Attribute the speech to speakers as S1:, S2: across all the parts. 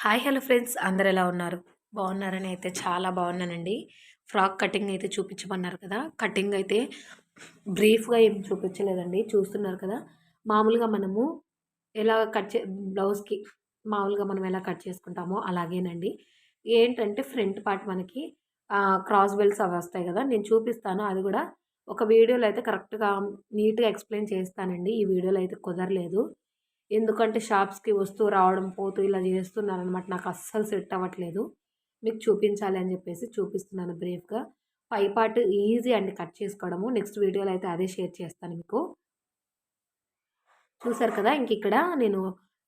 S1: Hi hello friends అందరు ఎలా ఉన్నారు? బాగున్నారని అయితే చాలా బాగున్నానండి. ఫ్రాక్ కటింగ్ అయితే చూపించమన్నారు కదా కటింగ్ అయితే బ్రీఫ్గా ఏం చూపించలేదండి చూస్తున్నారు కదా. మామూలుగా మనము ఎలా కట్ చే బ్లౌజ్కి మామూలుగా మనం ఎలా కట్ చేసుకుంటామో అలాగేనండి. ఏంటంటే ఫ్రంట్ పార్ట్ మనకి క్రాస్ బెల్స్ అవి వస్తాయి కదా నేను చూపిస్తాను. అది కూడా ఒక వీడియోలో అయితే కరెక్ట్గా నీట్గా ఎక్స్ప్లెయిన్ చేస్తానండి. ఈ వీడియోలో అయితే కుదరలేదు. ఎందుకంటే షాప్స్కి వస్తూ రావడం పోతూ ఇలా చేస్తున్నారనమాట నాకు అస్సలు సెట్ అవ్వట్లేదు. మీకు చూపించాలి అని చెప్పేసి చూపిస్తున్నాను బ్రీఫ్గా. పై పార్ట్ ఈజీ అండి కట్ చేసుకోవడము. నెక్స్ట్ వీడియోలో అయితే అదే షేర్ చేస్తాను మీకు. చూసారు కదా ఇంక ఇక్కడ నేను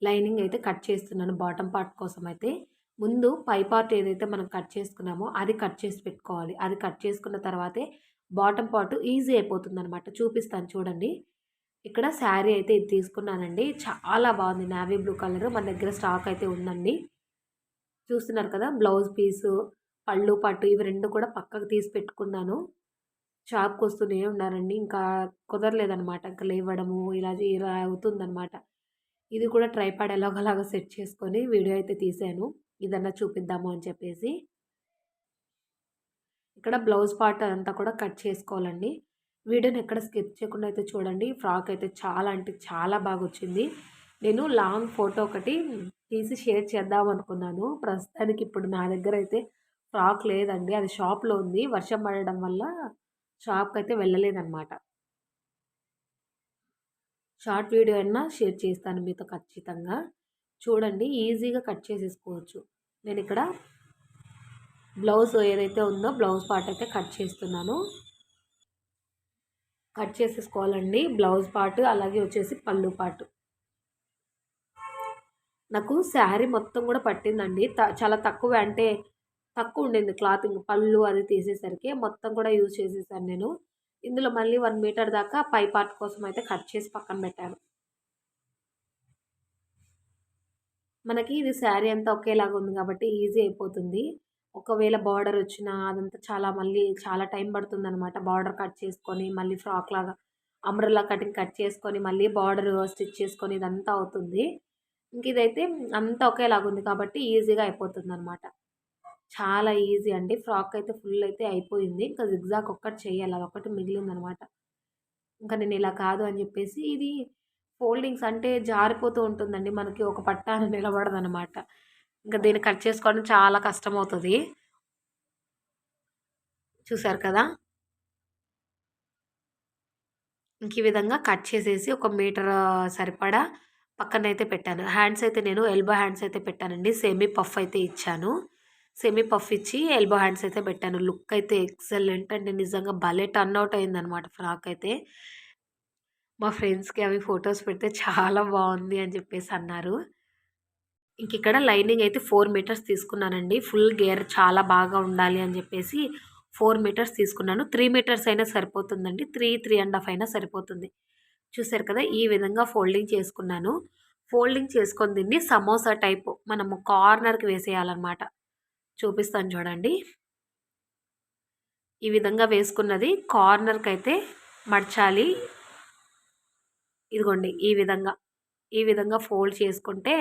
S1: లైనింగ్ అయితే కట్ చేస్తున్నాను బాటమ్ పార్ట్ కోసం అయితే. ముందు పై పార్ట్ ఏదైతే మనం కట్ చేసుకున్నామో అది కట్ చేసి పెట్టుకోవాలి. అది కట్ చేసుకున్న తర్వాతే బాటమ్ పార్ట్ ఈజీ అయిపోతుంది అనమాట చూపిస్తాను చూడండి. ఇక్కడ శారీ అయితే ఇది తీసుకున్నానండి. చాలా బాగుంది. నావీ బ్లూ కలర్ మన దగ్గర స్టాక్ అయితే ఉందండి. చూస్తున్నారు కదా బ్లౌజ్ పీసు పళ్ళు పట్టు ఇవి రెండు కూడా పక్కకు తీసి పెట్టుకున్నాను. షాప్కి వస్తూనే ఉన్నారండి. ఇంకా కుదరలేదనమాట ఇంకా లేవడము ఇలా ఇలా అవుతుందనమాట ఇది కూడా ట్రైపాడ్ ఎలాగోలాగా సెట్ చేసుకొని వీడియో అయితే తీసాను. ఇదన్నా చూపిద్దాము అని చెప్పేసి. ఇక్కడ బ్లౌజ్ పార్ట్ అంతా కూడా కట్ చేసుకోవాలండి. వీడియోని ఎక్కడ స్కిప్ చేయకుండా అయితే చూడండి. ఫ్రాక్ అయితే చాలా అంటే చాలా బాగా వచ్చింది నేను లాంగ్ ఫోటో ఒకటి తీసి షేర్ చేద్దాం అనుకున్నాను. ప్రస్తుతానికి ఇప్పుడు నా దగ్గర అయితే ఫ్రాక్ లేదండి. అది షాప్లో ఉంది. వర్షం పడడం వల్ల షాప్కి అయితే వెళ్ళలేదన్నమాట. షార్ట్ వీడియో అయినా షేర్ చేస్తాను మీతో ఖచ్చితంగా. చూడండి ఈజీగా కట్ చేసేసుకోవచ్చు. నేను ఇక్కడ బ్లౌజ్ ఏదైతే ఉందో బ్లౌజ్ పార్ట్ అయితే కట్ చేస్తున్నాను. కట్ చేసేసుకోవాలండి. బ్లౌజ్ పార్ట్ అలాగే వచ్చేసి పళ్ళు పార్ట్. నాకు శారీ మొత్తం కూడా పట్టిందండి. చాలా తక్కువ అంటే తక్కువ ఉండింది క్లాతింగ్ పళ్ళు అది తీసేసరికి మొత్తం కూడా యూజ్ చేసేసాను నేను. ఇందులో మళ్ళీ వన్ మీటర్ దాకా పై పార్ట్ కోసం అయితే కట్ చేసి పక్కన పెట్టాను. మనకి ఇది శారీ అంతా ఒకేలాగా ఉంది కాబట్టి ఈజీ అయిపోతుంది. ఒకవేళ బార్డర్ వచ్చినా అదంతా చాలా మళ్ళీ చాలా టైం పడుతుంది అనమాట బార్డర్ కట్ చేసుకొని మళ్ళీ ఫ్రాక్ లాగా అమ్రల్లా కటింగ్ కట్ చేసుకొని మళ్ళీ బార్డర్ స్టిచ్ చేసుకొని ఇదంతా అవుతుంది. ఇంక ఇదైతే అంతా ఒకేలాగా ఉంది కాబట్టి ఈజీగా అయిపోతుంది అనమాట చాలా ఈజీ అండి. ఫ్రాక్ అయితే ఫుల్ అయితే అయిపోయింది. ఇంకా జిగ్జాక్ ఒక్కటి చేయాలి. అది ఒకటి మిగిలింది అనమాట ఇంకా నేను ఇలా కాదు అని చెప్పేసి ఇది ఫోల్డింగ్స్ అంటే జారిపోతూ ఉంటుందండి. మనకి ఒక పట్టాన నిలబడదనమాట ఇంకా దీన్ని కట్ చేసుకోవడం చాలా కష్టమవుతుంది. చూసారు కదా? ఇంక ఈ విధంగా కట్ చేసేసి ఒక మీటర్ సరిపడా పక్కనైతే పెట్టాను. హ్యాండ్స్ అయితే నేను ఎల్బో హ్యాండ్స్ అయితే పెట్టానండి. సెమీ పఫ్ అయితే ఇచ్చాను. సెమీ పఫ్ ఇచ్చి ఎల్బో హ్యాండ్స్ అయితే పెట్టాను. లుక్ అయితే ఎక్సలెంట్ అంటే నిజంగా భలే టర్న్ అవుట్ అయిందనమాట ఫ్రాక్ అయితే. మా ఫ్రెండ్స్కి అవి ఫొటోస్ పెడితే చాలా బాగుంది అని చెప్పేసి అన్నారు. ఇంక ఇక్కడ లైనింగ్ అయితే ఫోర్ మీటర్స్ తీసుకున్నానండి. ఫుల్ గేర్ చాలా బాగా ఉండాలి అని చెప్పేసి ఫోర్ మీటర్స్ తీసుకున్నాను. త్రీ మీటర్స్ అయినా సరిపోతుందండి. త్రీ త్రీ అండ్ హాఫ్ అయినా సరిపోతుంది. చూసారు కదా ఈ విధంగా ఫోల్డింగ్ చేసుకున్నాను. ఫోల్డింగ్ చేసుకొని దీన్ని సమోసా టైపు మనము కార్నర్కి వేసేయాలన్నమాట. చూపిస్తాను చూడండి. ఈ విధంగా వేసుకున్నది కార్నర్కి అయితే మడచాలి. ఇదిగోండి ఈ విధంగా ఈ విధంగా ఫోల్డ్ చేసుకుంటే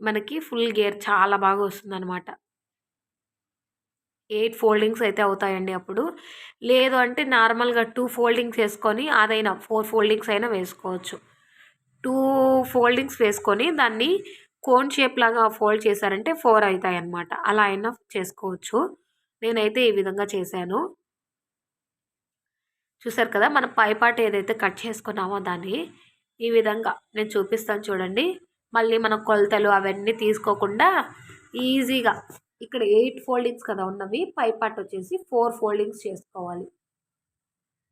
S1: మనకి ఫుల్ గేర్ చాలా బాగా వస్తుందన్నమాట. ఎయిట్ ఫోల్డింగ్స్ అయితే అవుతాయండి అప్పుడు. లేదు అంటే నార్మల్గా టూ ఫోల్డింగ్స్ వేసుకొని అదైనా ఫోర్ ఫోల్డింగ్స్ అయినా వేసుకోవచ్చు. టూ ఫోల్డింగ్స్ వేసుకొని దాన్ని కోన్ షేప్ లాగా ఫోల్డ్ చేశారంటే ఫోర్ అవుతాయి అన్నమాట అలా అయినా చేసుకోవచ్చు. నేనైతే ఈ విధంగా చేశాను. చూసారు కదా మనం పైపాటు ఏదైతే కట్ చేసుకున్నామో దాన్ని ఈ విధంగా నేను చూపిస్తాను చూడండి. మళ్ళీ మనం కొలతలు అవన్నీ తీసుకోకుండా ఈజీగా ఇక్కడ ఎయిట్ ఫోల్డింగ్స్ కదా ఉన్నవి పై పార్ట్ వచ్చేసి ఫోర్ ఫోల్డింగ్స్ చేసుకోవాలి.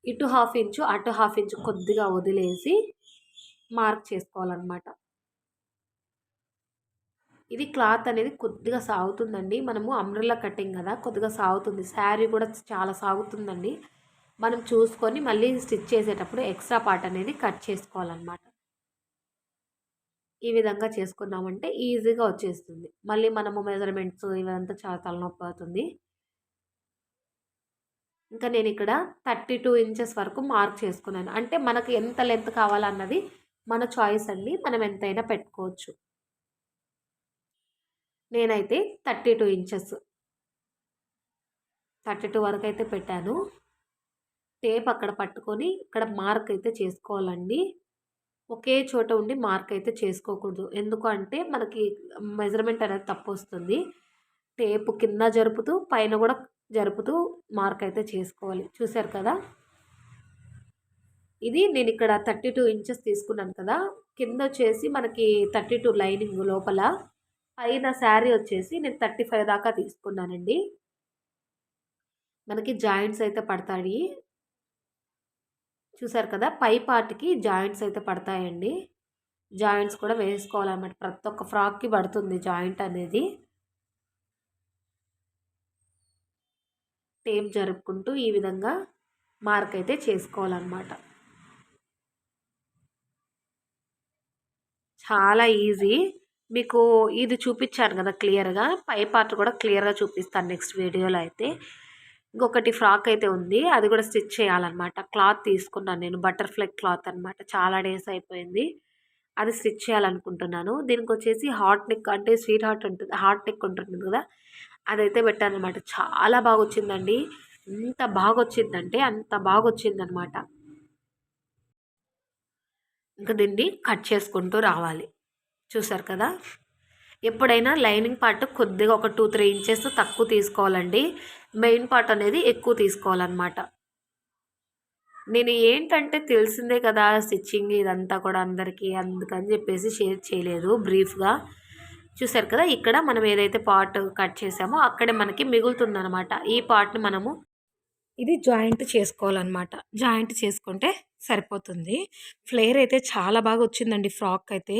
S1: ఇటు హాఫ్ ఇంచు అటు హాఫ్ ఇంచు కొద్దిగా వదిలేసి మార్క్ చేసుకోవాలన్నమాట. ఇది క్లాత్ అనేది కొద్దిగా సాగుతుందండి. మనము అమ్రల్లా కటింగ్ కదా కొద్దిగా సాగుతుంది. శారీ కూడా చాలా సాగుతుందండి. మనం చూసుకొని మళ్ళీ స్టిచ్ చేసేటప్పుడు ఎక్స్ట్రా పార్ట్ అనేది కట్ చేసుకోవాలన్నమాట. ఈ విధంగా చేసుకున్నామంటే ఈజీగా వచ్చేస్తుంది. మళ్ళీ మనము మెజర్మెంట్స్ ఇవంతా చాలా తలనొప్పి అవుతుంది. ఇంకా నేను ఇక్కడ థర్టీ టూ ఇంచెస్ వరకు మార్క్ చేసుకున్నాను. అంటే మనకు ఎంత లెంత్ కావాలన్నది మన చాయిస్ అండి. మనం ఎంతైనా పెట్టుకోవచ్చు. నేనైతే thirty two inches. Thirty two వరకు అయితే పెట్టాను. టేప్ అక్కడ పట్టుకొని ఇక్కడ మార్క్ అయితే చేసుకోవాలండి. ఒకే చోట ఉండి మార్క్ అయితే చేసుకోకూడదు. ఎందుకు అంటే మనకి మెజర్మెంట్ అనేది తప్పు వస్తుంది టేపు కింద జరుపుతూ పైన కూడా జరుపుతూ మార్క్ అయితే చేసుకోవాలి. చూసారు కదా? ఇది నేను ఇక్కడ థర్టీ టూ ఇంచెస్ తీసుకున్నాను కదా? కింద వచ్చేసి మనకి థర్టీ టూ లైనింగ్ లోపల పైన శారీ వచ్చేసి నేను థర్టీ ఫైవ్ దాకా తీసుకున్నానండి. మనకి జాయింట్స్ అయితే పడతాయి. చూసారు కదా పై పార్ట్కి జాయింట్స్ అయితే పడతాయండి. జాయింట్స్ కూడా వేసుకోవాలన్నమాట. ప్రతి ఒక్క ఫ్రాక్కి పడుతుంది జాయింట్ అనేది. టేప్ జరుపుకుంటూ ఈ విధంగా మార్క్ అయితే చేసుకోవాలన్నమాట. చాలా ఈజీ మీకు ఇది చూపించాను కదా క్లియర్గా పై పార్ట్ కూడా క్లియర్గా చూపిస్తాను నెక్స్ట్ వీడియోలో అయితే. ఇంకొకటి ఫ్రాక్ అయితే ఉంది. అది కూడా స్టిచ్ చేయాలన్నమాట. క్లాత్ తీసుకున్నాను నేను. బటర్ఫ్లై క్లాత్ అనమాట చాలా డేస్ అయిపోయింది. అది స్టిచ్ చేయాలనుకుంటున్నాను. దీనికి వచ్చేసి హాట్ నెక్ అంటే స్వీట్ హార్ట్ ఉంటుంది హాట్ నెక్ ఉంటుంది కదా. అదైతే పెట్టాను అనమాట చాలా బాగా వచ్చిందండి ఎంత బాగా వచ్చిందంటే అంత బాగా వచ్చిందనమాట ఇంకా దీన్ని కట్ చేసుకుంటూ రావాలి. చూసారు కదా? ఎప్పుడైనా లైనింగ్ పార్ట్ కొద్దిగా ఒక టూ త్రీ ఇంచెస్ తక్కువ తీసుకోవాలండి. మెయిన్ పార్ట్ అనేది ఎక్కువ తీసుకోవాలన్నమాట. నేను ఏంటంటే తెలిసిందే కదా స్టిచ్చింగ్ ఇదంతా కూడా అందరికీ అందుకని చెప్పేసి షేర్ చేయలేదు బ్రీఫ్గా. చూసారు కదా ఇక్కడ మనం ఏదైతే పార్ట్ కట్ చేసామో అక్కడే మనకి మిగులుతుందనమాట ఈ పార్ట్ని మనము ఇది జాయింట్ చేసుకోవాలన్నమాట. జాయింట్ చేసుకుంటే సరిపోతుంది. ఫ్లేర్ అయితే చాలా బాగా వచ్చిందండి ఫ్రాక్ అయితే.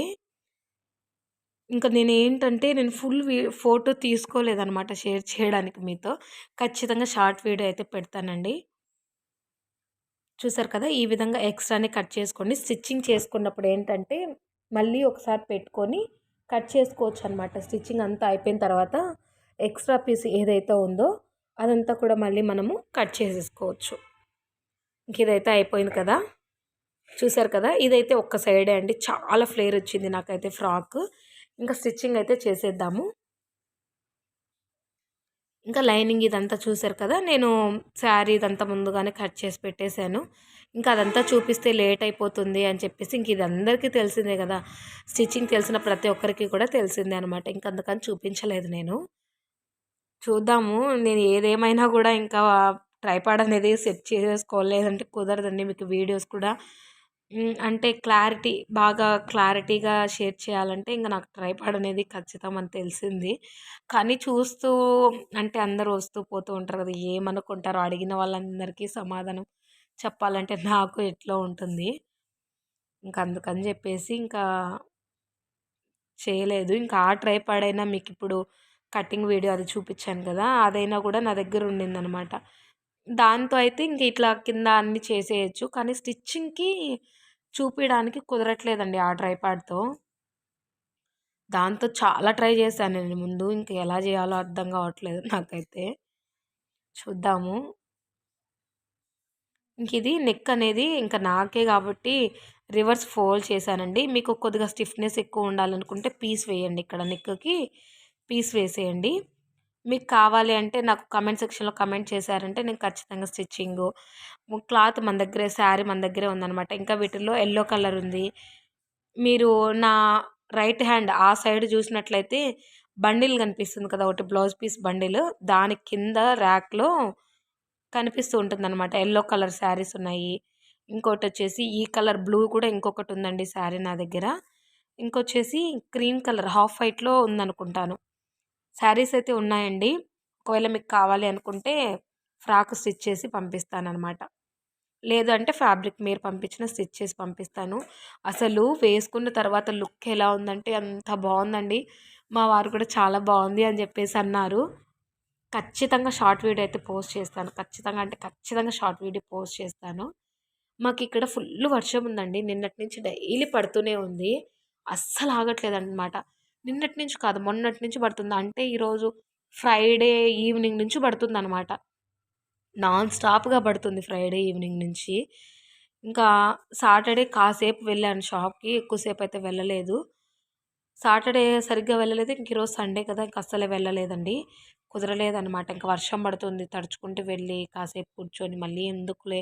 S1: ఇంకా నేను ఏంటంటే నేను ఫుల్ వీ ఫోటో తీసుకోలేదనమాట షేర్ చేయడానికి మీతో. ఖచ్చితంగా షార్ట్ వీడియో అయితే పెడతానండి. చూసారు కదా ఈ విధంగా ఎక్స్ట్రాని కట్ చేసుకోండి స్టిచ్చింగ్ చేసుకున్నప్పుడు ఏంటంటే మళ్ళీ ఒకసారి పెట్టుకొని కట్ చేసుకోవచ్చు అనమాట స్టిచ్చింగ్ అంతా అయిపోయిన తర్వాత ఎక్స్ట్రా పీస్ ఏదైతే ఉందో అదంతా కూడా మళ్ళీ మనము కట్ చేసేసుకోవచ్చు. ఇంక ఇదైతే అయిపోయింది కదా. చూసారు కదా ఇదైతే ఒక్క సైడే అండి. చాలా ఫ్లేర్ వచ్చింది నాకైతే ఫ్రాక్. ఇంకా స్టిచ్చింగ్ అయితే చేసేద్దాము. ఇంకా లైనింగ్ ఇదంతా చూసారు కదా నేను శారీ ఇదంతా ముందుగానే కట్ చేసి పెట్టేశాను. ఇంకా అదంతా చూపిస్తే లేట్ అయిపోతుంది అని చెప్పేసి ఇంక ఇది అందరికీ తెలిసిందే కదా స్టిచ్చింగ్ తెలిసిన ప్రతి ఒక్కరికి కూడా తెలిసిందే అనమాట ఇంక అందుకని చూపించలేదు నేను. చూద్దాము నేను ఏదేమైనా కూడా ఇంకా ట్రైపాడ్ అనేది సెట్ చేసుకోలేదంటే కుదరదండి మీకు వీడియోస్ కూడా. అంటే క్లారిటీ బాగా క్లారిటీగా షేర్ చేయాలంటే ఇంక నాకు ట్రైపాడ్ అనేది ఖచ్చితం అని తెలిసింది. కానీ చూస్తూ అంటే అందరూ వస్తూ పోతూ ఉంటారు కదా ఏమనుకుంటారో అడిగిన వాళ్ళందరికీ సమాధానం చెప్పాలంటే నాకు ఎట్లా ఉంటుంది. ఇంక అందుకని చెప్పేసి ఇంకా చేయలేదు. ఇంకా ఆ ట్రైపాడ్ అయినా మీకు ఇప్పుడు కటింగ్ వీడియో అది చూపించాను కదా అదైనా కూడా నా దగ్గర ఉండిందనమాట. దాంతో అయితే ఇంక ఇట్లా కింద అన్ని చేసేయచ్చు. కానీ స్టిచ్చింగ్కి చూపించడానికి కుదరట్లేదండి ఆ ట్రైపాడ్తో. దాంతో చాలా ట్రై చేశాను నేను ముందు. ఇంక ఎలా చేయాలో అర్థం కావట్లేదు నాకైతే. చూద్దాము. ఇంక ఇది నెక్ అనేది ఇంకా నాకే కాబట్టి రివర్స్ ఫోల్డ్ చేశానండి. మీకు కొద్దిగా స్టిఫ్నెస్ ఎక్కువ ఉండాలనుకుంటే పీస్ వేయండి ఇక్కడ నెక్కి. పీస్ వేసేయండి. మీకు కావాలి అంటే నాకు కమెంట్ సెక్షన్లో కమెంట్ చేశారంటే నేను ఖచ్చితంగా స్టిచ్చింగ్ క్లాత్ మన దగ్గరే శారీ మన దగ్గరే ఉందనమాట ఇంకా వీటిల్లో ఎల్లో కలర్ ఉంది. మీరు నా రైట్ హ్యాండ్ ఆ సైడ్ చూసినట్లయితే బండిల్ కనిపిస్తుంది కదా ఒకటి బ్లౌజ్ పీస్ బండిల్. దాని కింద ర్యాక్లో కనిపిస్తూ ఉంటుంది అనమాట ఎల్లో కలర్ శారీస్ ఉన్నాయి. ఇంకోటి వచ్చేసి ఈ కలర్ బ్లూ కూడా ఇంకొకటి ఉందండి శారీ నా దగ్గర. ఇంకొచ్చేసి క్రీమ్ కలర్ హాఫ్ వైట్లో ఉందనుకుంటాను. శారీస్ అయితే ఉన్నాయండి. ఒకవేళ మీకు కావాలి అనుకుంటే ఫ్రాక్ స్టిచ్ చేసి పంపిస్తానమాట లేదు అంటే ఫ్యాబ్రిక్ మీరు పంపించిన స్టిచ్ చేసి పంపిస్తాను. అసలు వేసుకున్న తర్వాత లుక్ ఎలా ఉందంటే అంత బాగుందండి. మా వారు కూడా చాలా బాగుంది అని చెప్పేసి అన్నారు. ఖచ్చితంగా షార్ట్ వీడియో అయితే పోస్ట్ చేస్తాను. ఖచ్చితంగా అంటే ఖచ్చితంగా షార్ట్ వీడియో పోస్ట్ చేస్తాను. మాకు ఇక్కడ ఫుల్ వర్షం ఉందండి. నిన్నటి నుంచి డైలీ పడుతూనే ఉంది. అస్సలు ఆగట్లేదు అనమాట నిన్నటి నుంచి కాదు మొన్నటి నుంచి పడుతుంది. అంటే ఈరోజు ఫ్రైడే ఈవినింగ్ నుంచి పడుతుంది అనమాట నాన్ స్టాప్గా పడుతుంది ఫ్రైడే ఈవినింగ్ నుంచి. ఇంకా సాటర్డే కాసేపు వెళ్ళాను షాప్కి ఎక్కువసేపు అయితే వెళ్ళలేదు. సాటర్డే సరిగ్గా వెళ్ళలేదు. ఇంక ఈరోజు సండే కదా ఇంక అస్సలే వెళ్ళలేదండి. కుదరలేదనమాట ఇంకా వర్షం పడుతుంది. తడుచుకుంటూ వెళ్ళి కాసేపు కూర్చొని మళ్ళీ ఎందుకులే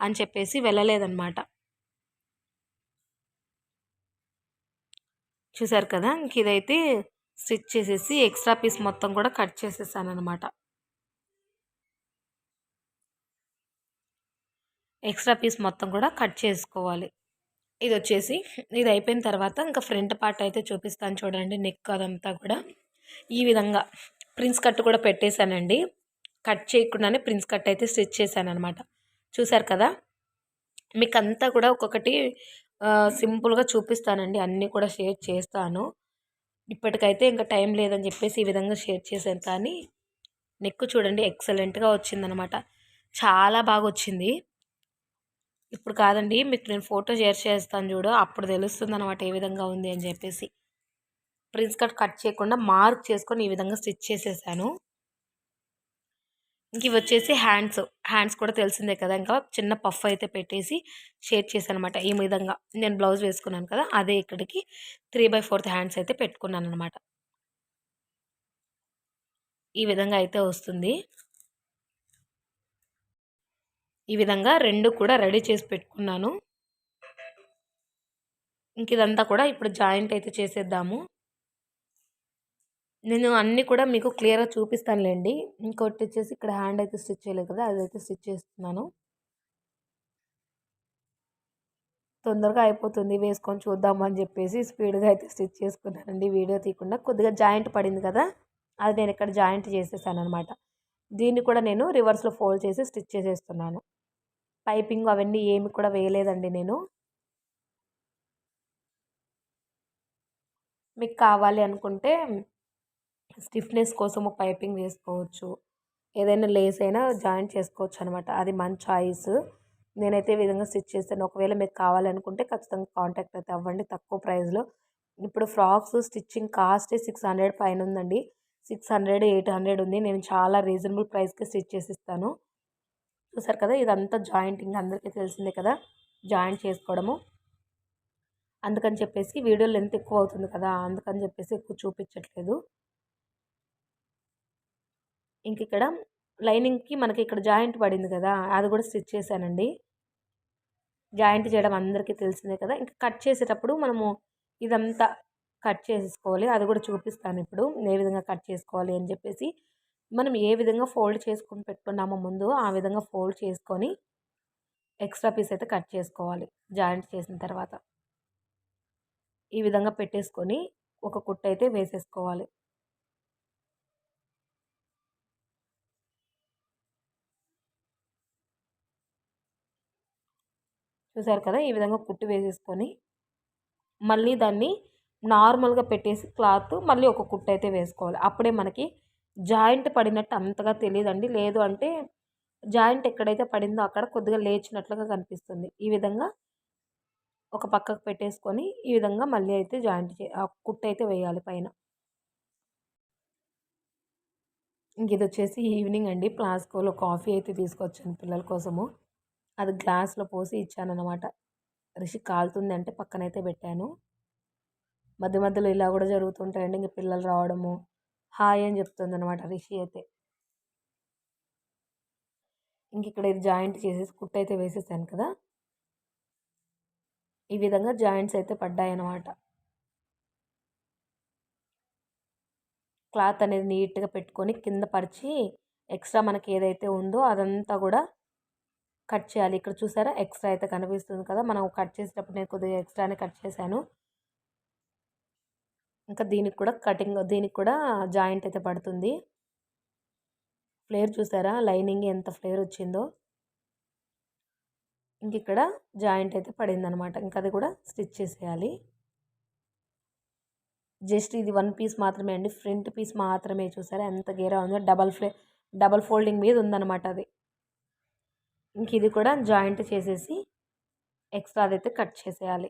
S1: అని చెప్పేసి వెళ్ళలేదన్నమాట. చూసారు కదా! ఇంక ఇదైతే స్టిచ్ చేసేసి ఎక్స్ట్రా పీస్ మొత్తం కూడా కట్ చేసేసాను అనమాట ఎక్స్ట్రా పీస్ మొత్తం కూడా కట్ చేసుకోవాలి. ఇది వచ్చేసి ఇది అయిపోయిన తర్వాత ఇంకా ఫ్రంట్ పార్ట్ అయితే చూపిస్తాను చూడండి నెక్ అదంతా కూడా. ఈ విధంగా ప్రిన్స్ కట్ కూడా పెట్టేశానండి. కట్ చేయకుండానే ప్రిన్స్ కట్ అయితే స్టిచ్ చేశాను అనమాట చూసారు కదా! మీకు అంతా కూడా ఒక్కొక్కటి సింపుల్గా చూపిస్తానండి. అన్నీ కూడా షేర్ చేస్తాను. ఇప్పటికైతే ఇంకా టైం లేదని చెప్పేసి ఈ విధంగా షేర్ చేశాను. కానీ నెక్ చూడండి ఎక్సలెంట్గా వచ్చిందనమాట. చాలా బాగా వచ్చింది. ఇప్పుడు కాదండి మీకు నేను ఫోటో షేర్ చేస్తాను చూడు. అప్పుడు తెలుస్తుంది అనమాట ఏ విధంగా ఉంది అని చెప్పేసి. ప్రిన్స్ కట్ కట్ చేయకుండా మార్క్ చేసుకొని ఈ విధంగా స్టిచ్ చేసేసాను. ఇంక ఇవి వచ్చేసి హ్యాండ్స్ హ్యాండ్స్ కూడా తెలిసిందే కదా! ఇంకా చిన్న పఫ్ అయితే పెట్టేసి షేర్ చేశాను అనమాట ఈ విధంగా నేను బ్లౌజ్ వేసుకున్నాను కదా! అదే ఇక్కడికి త్రీ బై ఫోర్త్ హ్యాండ్స్ అయితే పెట్టుకున్నాను అనమాట ఈ విధంగా అయితే వస్తుంది. ఈ విధంగా రెండు కూడా రెడీ చేసి పెట్టుకున్నాను. ఇంక ఇదంతా కూడా ఇప్పుడు జాయింట్ అయితే చేసేద్దాము. నేను అన్నీ కూడా మీకు క్లియర్గా చూపిస్తానులేండి. ఇంకోటి వచ్చేసి ఇక్కడ హ్యాండ్ అయితే స్టిచ్ చేయలేదు కదా అదైతే స్టిచ్ చేస్తున్నాను. తొందరగా అయిపోతుంది వేసుకొని చూద్దామని చెప్పేసి స్పీడ్గా అయితే స్టిచ్ చేసుకున్నానండి. వీడియో తీయకుండా కొద్దిగా జాయింట్ పడింది కదా అది నేను ఇక్కడ జాయింట్ చేసేసాను అనమాట దీన్ని కూడా నేను రివర్స్లో ఫోల్డ్ చేసి స్టిచ్ చేసేస్తున్నాను. పైపింగ్ అవన్నీ ఏమి కూడా వేయలేదండి నేను. మీకు కావాలి అనుకుంటే స్టిఫ్నెస్ కోసం పైపింగ్ వేసుకోవచ్చు. ఏదైనా లేస్ అయినా జాయింట్ చేసుకోవచ్చు అనమాట అది మన చాయిస్. నేనైతే ఈ విధంగా స్టిచ్ చేస్తాను. ఒకవేళ మీకు కావాలనుకుంటే ఖచ్చితంగా కాంటాక్ట్ అయితే అవ్వండి. తక్కువ ప్రైస్లో. ఇప్పుడు frocks stitching cost six hundred పైన ఉందండి. సిక్స్ హండ్రెడ్ ఎయిట్ హండ్రెడ్ ఉంది. నేను చాలా రీజనబుల్ ప్రైస్కి స్టిచ్ చేసిస్తాను. చూసారు కదా ఇదంతా జాయింటింగ్ అందరికీ తెలిసిందే కదా జాయింట్ చేసుకోవడము. అందుకని చెప్పేసి వీడియో లెంత్ ఎక్కువ అవుతుంది కదా అందుకని చెప్పేసి ఎక్కువ చూపించట్లేదు. ఇంక ఇక్కడ లైనింగ్కి మనకి ఇక్కడ జాయింట్ పడింది కదా అది కూడా స్టిచ్ చేశానండి. జాయింట్ చేయడం అందరికీ తెలిసిందే కదా ఇంకా కట్ చేసేటప్పుడు మనము ఇదంతా కట్ చేసుకోవాలి అది కూడా చూపిస్తాను ఇప్పుడు ఏ విధంగా కట్ చేసుకోవాలి అని చెప్పేసి. మనం ఏ విధంగా ఫోల్డ్ చేసుకొని పెట్టుకున్నామో ముందు ఆ విధంగా ఫోల్డ్ చేసుకొని ఎక్స్ట్రా పీస్ అయితే కట్ చేసుకోవాలి జాయింట్ చేసిన తర్వాత. ఈ విధంగా పెట్టేసుకొని ఒక కుట్ట అయితే వేసేసుకోవాలి. చూసారు కదా? ఈ విధంగా కుట్టు వేసేసుకొని మళ్ళీ దాన్ని నార్మల్గా పెట్టేసి క్లాత్ మళ్ళీ ఒక కుట్టు అయితే వేసుకోవాలి. అప్పుడే మనకి జాయింట్ పడినట్టు అంతగా తెలియదండి. లేదు అంటే జాయింట్ ఎక్కడైతే పడిందో అక్కడ కొద్దిగా లేచినట్లుగా కనిపిస్తుంది. ఈ విధంగా ఒక పక్కకు పెట్టేసుకొని ఈ విధంగా మళ్ళీ అయితే జాయింట్ చే కుట్టు అయితే వేయాలి పైన. ఇంక ఇది వచ్చేసి ఈవినింగ్ అండి. ప్లాస్కోలో కాఫీ అయితే తీసుకొచ్చాను పిల్లల కోసము. అది గ్లాస్లో పోసి ఇచ్చాను అనమాట రిషి కాలుతుంది అంటే పక్కనైతే పెట్టాను. మధ్య మధ్యలో ఇలా కూడా జరుగుతుంటాయండి. ఇంక పిల్లలు రావడము. హాయ్ అని చెప్తుంది అనమాట రిషి అయితే. ఇంక ఇక్కడ ఇది జాయింట్ చేసేసి కుట్ అయితే వేసేసాను కదా. ఈ విధంగా జాయింట్స్ అయితే పడ్డాయన్నమాట. క్లాత్ అనేది నీట్గా పెట్టుకొని కింద పరిచి ఎక్స్ట్రా మనకి ఏదైతే ఉందో అదంతా కూడా కట్ చేయాలి. ఇక్కడ చూసారా? ఎక్స్ట్రా అయితే కనిపిస్తుంది కదా? మనం కట్ చేసేటప్పుడు నేను కొద్దిగా ఎక్స్ట్రానే కట్ చేశాను. ఇంకా దీనికి కూడా కటింగ్ దీనికి కూడా జాయింట్ అయితే పడుతుంది. ఫ్లేర్ చూసారా? లైనింగ్ ఎంత ఫ్లేర్ వచ్చిందో. ఇంక ఇక్కడ జాయింట్ అయితే పడింది అనమాట ఇంకా అది కూడా స్టిచ్ చేసేయాలి. జస్ట్ ఇది వన్ పీస్ మాత్రమే అండి. ఫ్రంట్ పీస్ మాత్రమే చూసారా? ఎంత గేరా ఉందో. డబల్ ఫ్లే డబల్ ఫోల్డింగ్ మీద ఉందన్నమాట అది. ఇంక ఇది కూడా జాయింట్ చేసేసి ఎక్స్ట్రా అదైతే కట్ చేసేయాలి.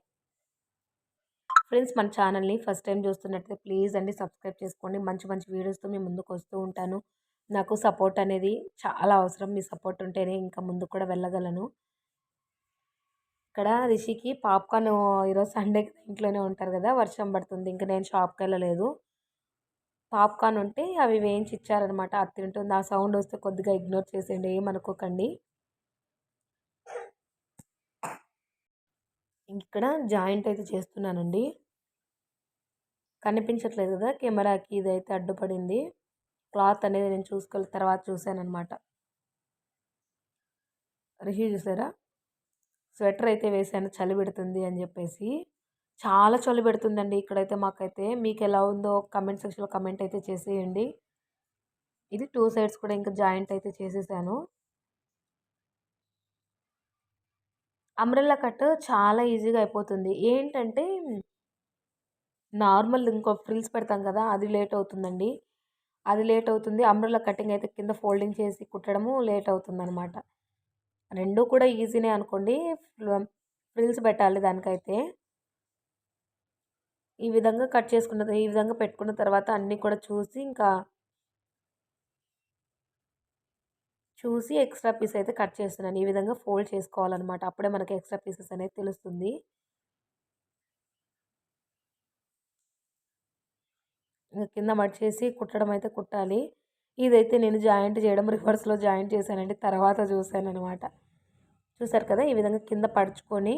S1: ఫ్రెండ్స్ మన ఛానల్ని ఫస్ట్ టైం చూస్తున్నట్లయితే ప్లీజ్ అండి సబ్స్క్రైబ్ చేసుకోండి. మంచి మంచి వీడియోస్తో మేము ముందుకు వస్తూ ఉంటాను. నాకు సపోర్ట్ అనేది చాలా అవసరం. మీ సపోర్ట్ ఉంటేనే ఇంకా ముందుకు కూడా వెళ్ళగలను. ఇక్కడ రిషికి పాప్కార్న్ ఈరోజు సండే ఇంట్లోనే ఉంటారు కదా వర్షం పడుతుంది. ఇంకా నేను షాప్కి వెళ్ళలేదు. పాప్కార్న్ ఉంటే అవి వేయించి ఇచ్చారనమాట అది తింటుంది. ఆ సౌండ్ వస్తే కొద్దిగా ఇగ్నోర్ చేసేయండి. ఏమనుకోకండి. ఇక్కడ జాయింట్ అయితే చేస్తున్నానండి. కనిపించట్లేదు కదా కెమెరాకి ఇదైతే అడ్డుపడింది. క్లాత్ అనేది నేను చూసుకోవాలి తర్వాత చూశానమాట రిషి చూసారా? స్వెటర్ అయితే వేసాను చలి పెడుతుంది అని చెప్పేసి. చాలా చలి పెడుతుందండి ఇక్కడైతే మాకైతే. మీకు ఎలా ఉందో కమెంట్ సెక్షన్లో కమెంట్ అయితే చేసేయండి. ఇది టూ సైడ్స్ కూడా ఇంకా జాయింట్ అయితే చేసేసాను. అంబ్రెల్లా కట్ చాలా ఈజీగా అయిపోతుంది. ఏంటంటే నార్మల్ ఇంకో ఫ్రిల్స్ పెడతాం కదా అది లేట్ అవుతుందండి. అది లేట్ అవుతుంది. అంబ్రెల్లా కటింగ్ అయితే కింద ఫోల్డింగ్ చేసి కుట్టడము లేట్ అవుతుంది అనమాట రెండు కూడా ఈజీనే అనుకోండి. ఫ్రిల్స్ పెట్టాలి దానికైతే. ఈ విధంగా కట్ చేసుకున్న ఈ విధంగా పెట్టుకున్న తర్వాత అన్నీ కూడా చూసి ఇంకా చూసి ఎక్స్ట్రా పీస్ అయితే కట్ చేస్తున్నాను. ఈ విధంగా ఫోల్డ్ చేసుకోవాలన్నమాట. అప్పుడే మనకి ఎక్స్ట్రా పీసెస్ అనేది తెలుస్తుంది. ఇంకా కింద మడిచేసి కుట్టడం అయితే కుట్టాలి. ఇదైతే నేను జాయింట్ చేయడం రివర్స్లో జాయింట్ చేశానండి. తర్వాత చూశాను అనమాట చూసారు కదా ఈ విధంగా కింద పడుచుకొని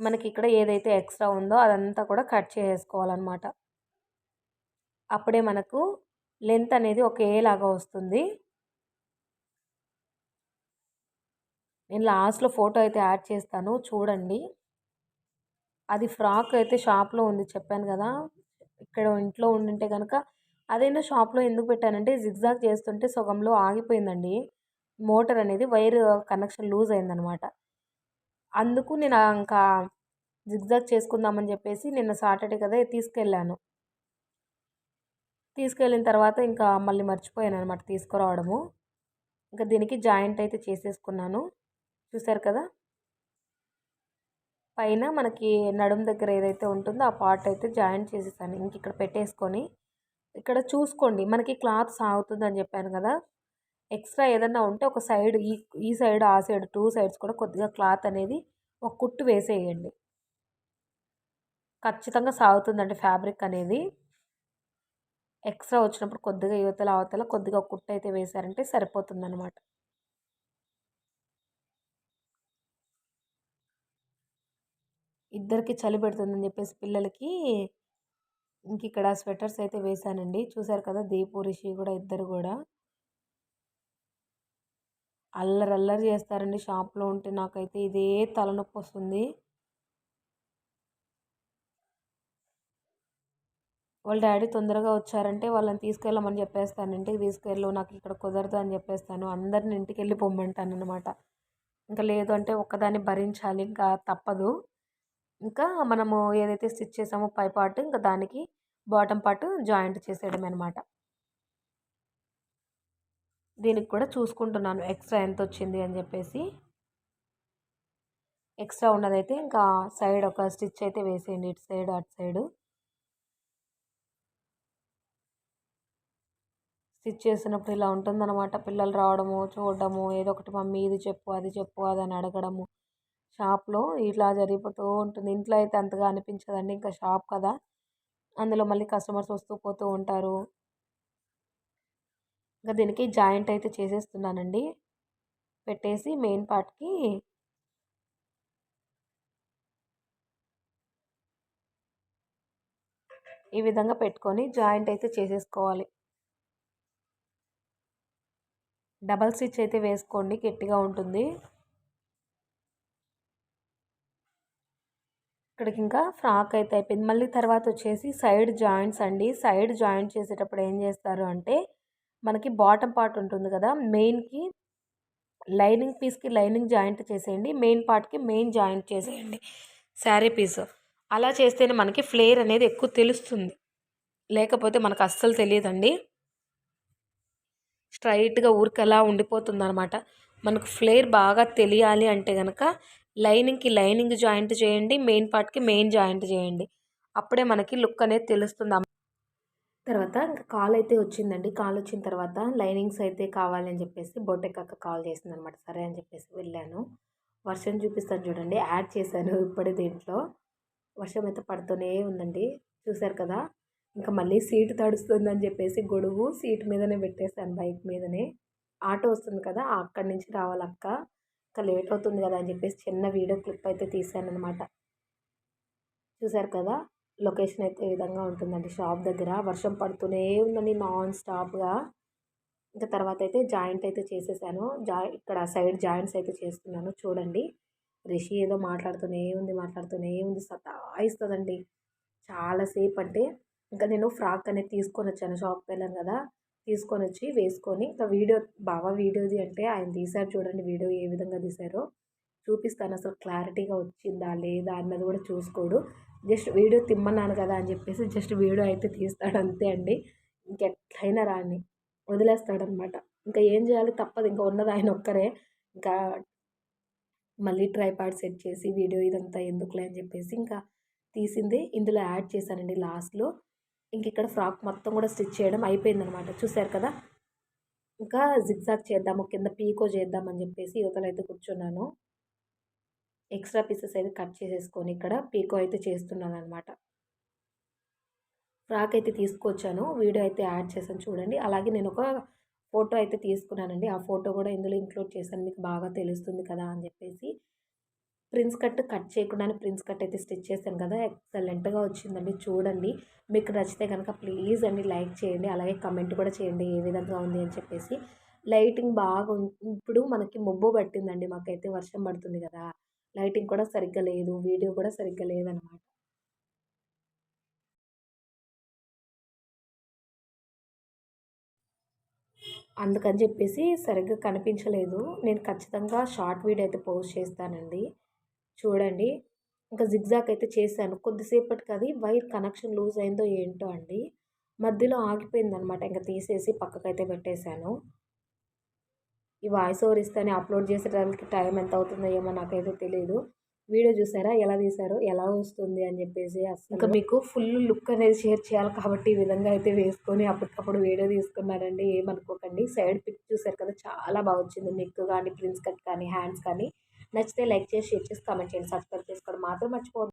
S1: మనకి ఇక్కడ ఏదైతే ఎక్స్ట్రా ఉందో అదంతా కూడా కట్ చేసేసుకోవాలన్నమాట. అప్పుడే మనకు లెంత్ అనేది ఒకేలాగా వస్తుంది. నేను లాస్ట్లో ఫోటో అయితే యాడ్ చేస్తాను చూడండి. అది ఫ్రాక్ అయితే షాప్లో ఉంది చెప్పాను కదా. ఇక్కడ ఇంట్లో ఉండింటే కనుక అదైనా షాప్లో ఎందుకు పెట్టానంటే జిగ్జాగ్ చేస్తుంటే సగంలో ఆగిపోయిందండి. మోటార్ అనేది వైర్ కనెక్షన్ లూజ్ అయిందనమాట. అందుకు నేను ఇంకా జిగ్జాగ్ చేసుకుందామని చెప్పేసి నిన్న సాటర్డే కదా తీసుకెళ్ళాను. తీసుకెళ్ళిన తర్వాత ఇంకా మళ్ళీ మర్చిపోయాను అనమాట తీసుకురావడము. ఇంకా దీనికి జాయింట్ అయితే చేసేసుకున్నాను. చూసారు కదా? పైన మనకి నడుము దగ్గర ఏదైతే ఉంటుందో ఆ పార్ట్ అయితే జాయింట్ చేసేసాను. ఇంక ఇక్కడ పెట్టేసుకొని ఇక్కడ చూసుకోండి. మనకి క్లాత్ సాగుతుంది అని చెప్పాను కదా? ఎక్స్ట్రా ఏదన్నా ఉంటే ఒక సైడ్ ఈ ఈ సైడ్ ఆ సైడ్ టూ సైడ్స్ కూడా కొద్దిగా క్లాత్ అనేది ఒక కుట్టు వేసేయండి. ఖచ్చితంగా సాగుతుందండి ఫ్యాబ్రిక్ అనేది. ఎక్స్ట్రా వచ్చినప్పుడు కొద్దిగా యువతల అవతల కొద్దిగా కుట్టు అయితే వేసారంటే సరిపోతుంది ఇద్దరికి చలి పెడుతుందని చెప్పేసి పిల్లలకి ఇంక ఇక్కడ స్వెటర్స్ అయితే వేశానండి. చూసారు కదా దీపు రిషి కూడా ఇద్దరు కూడా. అల్లరి అల్లరి చేస్తారండి. షాప్లో ఉంటే నాకైతే ఇదే తలనొప్పి వస్తుంది. వాళ్ళ డాడీ తొందరగా వచ్చారంటే వాళ్ళని తీసుకెళ్ళమని చెప్పేస్తాను ఇంటికి తీసుకెళ్ళు నాకు ఇక్కడ కుదరదు అని చెప్పేస్తాను. అందరిని ఇంటికి వెళ్ళి పొమ్మంటాను అనమాట ఇంకా లేదు అంటే ఒక్కదాన్ని భరించాలి. ఇంకా తప్పదు. ఇంకా మనము ఏదైతే స్టిచ్ చేసామో పై పార్ట్ ఇంకా దానికి బాటమ్ పార్ట్ జాయింట్ చేసేయడం అనమాట దీనికి కూడా చూసుకుంటున్నాను ఎక్స్ట్రా ఎంత వచ్చింది అని చెప్పేసి. ఎక్స్ట్రా ఉన్నదైతే ఇంకా సైడ్ ఒక స్టిచ్ అయితే వేసేయండి ఇటు సైడ్ అటు సైడు. స్టిచ్ చేసినప్పుడు ఇలా ఉంటుందన్నమాట. పిల్లలు రావడము చూడడము ఏదో ఒకటి మమ్మీ ఇది చెప్పు అది చెప్పు అది అని అడగడము. షాప్లో ఇట్లా జరిగిపోతూ ఉంటుంది. ఇంట్లో అయితే అంతగా అనిపించదండి. ఇంకా షాప్ కదా! అందులో మళ్ళీ కస్టమర్స్ వస్తూ పోతూ ఉంటారు. ఇంకా దీనికి జాయింట్ అయితే చేసేస్తున్నానండి. పెట్టేసి మెయిన్ పార్ట్కి ఈ విధంగా పెట్టుకొని జాయింట్ అయితే చేసేసుకోవాలి. డబల్ స్టిచ్ అయితే వేసుకోండి. గట్టిగా ఉంటుంది. ఇక్కడికి ఇంకా ఫ్రాక్ అయితే అయిపోయింది. మళ్ళీ తర్వాత వచ్చేసి సైడ్ జాయింట్స్ అండి. సైడ్ జాయింట్ చేసేటప్పుడు ఏం చేస్తారు అంటే మనకి బాటమ్ పార్ట్ ఉంటుంది కదా మెయిన్కి లైనింగ్ పీస్కి లైనింగ్ జాయింట్ చేసేయండి. మెయిన్ పార్ట్కి మెయిన్ జాయింట్ చేసేయండి. శారీ పీస్. అలా చేస్తేనే మనకి ఫ్లేర్ అనేది ఎక్కువ తెలుస్తుంది. లేకపోతే మనకు అస్సలు తెలియదండి. స్ట్రైట్గా ఊరికి అలా ఉండిపోతుంది అనమాట మనకు ఫ్లేర్ బాగా తెలియాలి అంటే కనుక లైనింగ్కి లైనింగ్ జాయింట్ చేయండి మెయిన్ పార్ట్కి మెయిన్ జాయింట్ చేయండి. అప్పుడే మనకి లుక్ అనేది తెలుస్తుంది. తర్వాత ఇంకా కాల్ అయితే వచ్చిందండి. కాల్ వచ్చిన తర్వాత లైనింగ్స్ అయితే కావాలని చెప్పేసి బొట్టెక్కక్క కాల్ చేసింది అనమాట సరే అని చెప్పేసి వెళ్ళాను. వర్షం చూపిస్తాను చూడండి. యాడ్ చేశాను ఇప్పుడే దీంట్లో. వర్షం అయితే పడుతూనే ఉందండి. చూశారు కదా? ఇంకా మళ్ళీ సీటు తడుస్తుందని చెప్పేసి గొడుగు సీట్ మీదనే పెట్టేశాను బైక్ మీదనే. ఆటో వస్తుంది కదా అక్కడి నుంచి రావాలి అక్క. ఇంకా లేట్ అవుతుంది కదా అని చెప్పేసి చిన్న వీడియో క్లిప్ అయితే తీశాను అనమాట చూసారు కదా లొకేషన్ అయితే ఈ విధంగా ఉంటుందండి షాప్ దగ్గర. వర్షం పడుతూనే ఉందండి నాన్ స్టాప్గా. ఇంకా తర్వాత అయితే జాయింట్ అయితే చేసేసాను. జా ఇక్కడ సైడ్ జాయింట్స్ అయితే చేస్తున్నాను. చూడండి రిషి ఏదో మాట్లాడుతూనే ఉంది మాట్లాడుతూనే ఉంది. సతాయిస్తుందండి. చాలాసేపు అంటే ఇంకా నేను ఫ్రాక్ అనేది తీసుకొని వచ్చాను షాప్కి వెళ్ళాను కదా. తీసుకొని వచ్చి వేసుకొని ఇంకా వీడియో బాగా వీడియోది అంటే ఆయన తీశారు చూడండి వీడియో ఏ విధంగా తీశారో. చూపిస్తాను అసలు క్లారిటీగా వచ్చిందా లేదా అన్నది కూడా చూసుకోడు. జస్ట్ వీడియో తిమ్మన్నాను కదా అని చెప్పేసి జస్ట్ వీడియో అయితే తీస్తాడు అంతే అండి. ఇంకెట్లయినా రాని వదిలేస్తాడనమాట. ఇంకా ఏం చేయాలి? తప్పదు. ఇంకా ఉన్నది ఆయన ఒక్కరే. ఇంకా మళ్ళీ ట్రైపాడ్ సెట్ చేసి వీడియో ఇదంతా ఎందుకులే అని చెప్పేసి ఇంకా తీసింది. ఇందులో యాడ్ చేశానండి లాస్ట్లో. ఇంక ఇక్కడ ఫ్రాక్ మొత్తం కూడా స్టిచ్ చేయడం అయిపోయిందనమాట. చూసారు కదా? ఇంకా జిగ్జాగ్ చేద్దాము కింద పీకో చేద్దామని చెప్పేసి యువతలైతే కూర్చున్నాను. ఎక్స్ట్రా పీసెస్ అయితే కట్ చేసేసుకొని ఇక్కడ పీకో అయితే చేస్తున్నాను అనమాట ఫ్రాక్ అయితే తీసుకొచ్చాను వీడియో అయితే యాడ్ చేశాను చూడండి. అలాగే నేను ఒక ఫోటో అయితే తీసుకున్నానండి. ఆ ఫోటో కూడా ఇందులో ఇంక్లూడ్ చేశాను మీకు బాగా తెలుస్తుంది కదా అని చెప్పేసి. ప్రిన్స్ కట్ కట్ చేయకుండానే ప్రిన్స్ కట్ అయితే స్టిచ్ చేశాను కదా. ఎక్సలెంట్గా వచ్చిందండి. చూడండి. మీకు నచ్చితే కనుక ప్లీజ్ అండి లైక్ చేయండి. అలాగే కమెంట్ కూడా చేయండి ఏ విధంగా ఉంది అని చెప్పేసి. లైటింగ్ బాగా ఇప్పుడు మనకి మొబ్బు పట్టిందండి. మాకైతే వర్షం పడుతుంది కదా. లైటింగ్ కూడా సరిగ్గా లేదు. వీడియో కూడా సరిగ్గా లేదనమాట అందుకని చెప్పేసి సరిగ్గా కనిపించలేదు. నేను ఖచ్చితంగా షార్ట్ వీడియో అయితే పోస్ట్ చేస్తానండి. చూడండి. ఇంకా జిగ్జాక్ అయితే చేశాను. కొద్దిసేపటికి అది వైర్ కనెక్షన్ లూజ్ అయిందో ఏంటో అండి. మధ్యలో ఆగిపోయింది అనమాట ఇంకా తీసేసి పక్కకైతే పెట్టేశాను. ఈ వాయిస్ ఓవర్ ఇస్తేనే అప్లోడ్ చేసేటానికి టైం ఎంత అవుతుందో ఏమో నాకైతే తెలియదు వీడియో చూసారా? ఎలా తీశారు? ఎలా వస్తుంది? అని చెప్పేసి ఇంకా మీకు ఫుల్ లుక్ అనేది షేర్ చేయాలి కాబట్టి ఈ విధంగా అయితే వేసుకొని అప్పటికప్పుడు వీడియో తీసుకున్నారండి ఏమనుకోకండి. సైడ్ పిక్ చూసారు కదా? చాలా బాగా వచ్చింది. నెక్ కానీ ప్రిన్స్ కట్ కానీ హ్యాండ్స్ కానీ. నచ్చితే లైక్ చేసి షేర్ చేసి కామెంట్ చేయండి సబ్స్క్రైబ్ చేసుకోవడం మాత్రం మర్చిపోవద్దు